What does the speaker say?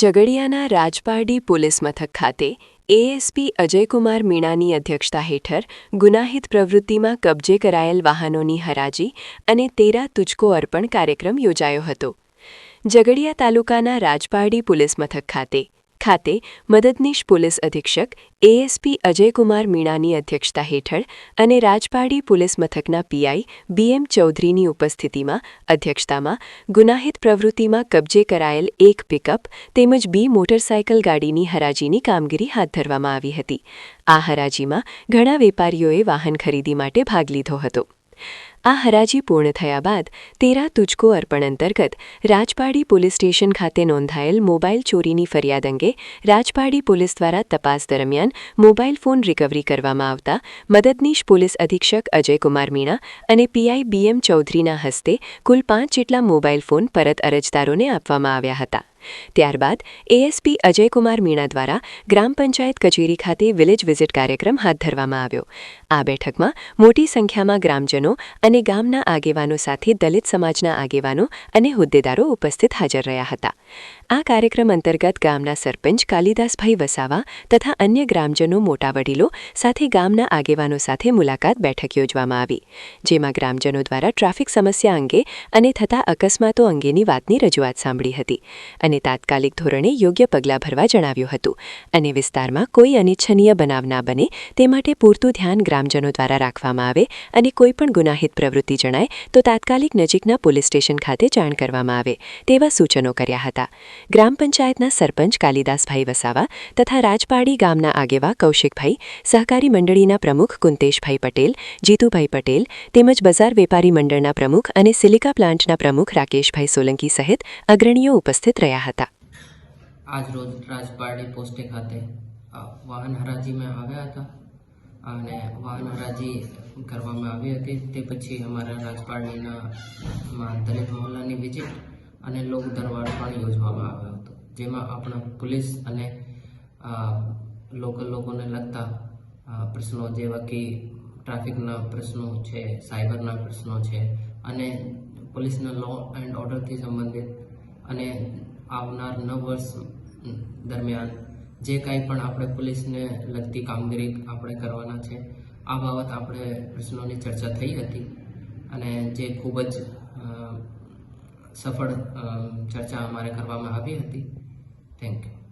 ઝઘડિયાના Rajpardi police મથક ખાતે ASP Ajaykumar મીણાની અધ્યક્ષતા હેઠળ ગુનાહિત પ્રવૃત્તિમાં કબજે કરાયેલ વાહનોની હરાજી અને તેરા તુચકો અર્પણ કાર્યક્રમ યોજાયો હતો. ઝઘડિયા તાલુકાના રાજપારડી પોલીસ મથક ખાતે ખાતે મદદનીશ પોલીસ અધિક્ષક એએસપી અજયકુમાર મીણાની અધ્યક્ષતા હેઠળ અને રાજપાડી પોલીસ મથકના પીઆઈ બીએમ ચૌધરીની ઉપસ્થિતિમાં અધ્યક્ષતામાં ગુનાહિત પ્રવૃત્તિમાં કબજે કરાયેલ એક પિકઅપ તેમજ બી મોટરસાયકલ ગાડીની હરાજીની કામગીરી હાથ ધરવામાં આવી હતી. આ હરાજીમાં ઘણા વેપારીઓએ વાહન ખરીદી માટે ભાગ લીધો હતો. આ હરાજી પૂર્ણ થયા બાદ તેરા તુચકો અર્પણ અંતર્ગત રાજપાડી પોલીસ સ્ટેશન ખાતે નોંધાયેલ મોબાઈલ ચોરીની ફરિયાદ અંગે રાજપાડી પોલીસ દ્વારા તપાસ દરમિયાન મોબાઈલ ફોન રિકવરી કરવામાં આવતા મદદનીશ પોલીસ અધિક્ષક અજયકુમાર મીણા અને પીઆઈ બીએમ ચૌધરીના હસ્તે કુલ પાંચ જેટલા મોબાઈલ ફોન પરત અરજદારોને આપવામાં આવ્યા હતા. ત્યારબાદ એએસપી અજયકુમાર મીણા દ્વારા ગ્રામ પંચાયત કચેરી ખાતે વિલેજ વિઝિટ કાર્યક્રમ હાથ ધરવામાં આવ્યો. આ બેઠકમાં મોટી સંખ્યામાં ગ્રામજનો અને ગામના આગેવાનો સાથે દલિત સમાજના આગેવાનો અને હોદ્દેદારો ઉપસ્થિત હાજર રહ્યા હતા. આ કાર્યક્રમ અંતર્ગત ગામના સરપંચ કાલિદાસભાઈ વસાવા તથા અન્ય ગ્રામજનો, મોટા વડીલો સાથે ગામના આગેવાનો સાથે મુલાકાત બેઠક યોજવામાં આવી, જેમાં ગ્રામજનો દ્વારા ટ્રાફિક સમસ્યા અંગે અને થતા અકસ્માતો અંગેની વાતની રજૂઆત સાંભળી હતી અને તાત્કાલિક ધોરણે યોગ્ય પગલાં ભરવા જણાવ્યું હતું અને વિસ્તારમાં કોઈ અનિચ્છનીય બનાવ ના બને તે માટે પૂરતું ધ્યાન ગ્રામજનો દ્વારા રાખવામાં આવે અને કોઈપણ ગુનાહિત પ્રવૃત્તિ જણાય તો તાત્કાલિક નજીકના પોલીસ સ્ટેશન ખાતે જાણ કરવામાં આવે તેવા સૂચનો કર્યા હતા. ગ્રામ પંચાયતના સરપંચ કાલિદાસભાઈ વસાવા તથા રાજપાડી ગામના આગેવા કૌશિકભાઈ, સહકારી મંડળીના પ્રમુખ કુંતેશભાઈ પટેલ, જીતુભાઈ પટેલ તેમજ બજાર વેપારી મંડળના પ્રમુખ અને સિલિકા પ્લાન્ટના પ્રમુખ રાકેશભાઈ સોલંકી સહિત અગ્રણીઓ ઉપસ્થિત રહ્યા હતા. આજ રોજ રાજપારડી પોસ્ટે ખાતે વાહન હરાજીમાં આવ્યા હતા. અને વાહન હરાજી કરવામાં આવી હતી. તે પછી અમારા રાજપારડીના માં દલિત મહોલ્લાની વિઝિટ અને લોક દરબાર પણ યોજવામાં આવ્યો હતો. જેમાં આપણા પોલીસ અને લોકલ લોકોને લગતા પ્રશ્નો જેવા કે ટ્રાફિકના પ્રશ્નો છે, સાયબરના પ્રશ્નો છે અને પોલીસના લો એન્ડ ઓર્ડરથી સંબંધિત અને આવનાર નવ વર્ષ દરમિયાન જે કાંઈ પણ આપણે પોલીસને લગતી કામગીરી આપણે કરવાના છે, આ બાબત આપણે પ્રશ્નોની ચર્ચા થઈ હતી અને જે ખૂબ જ સફળ ચર્ચા અમારે કરવામાં આવી હતી. Thank you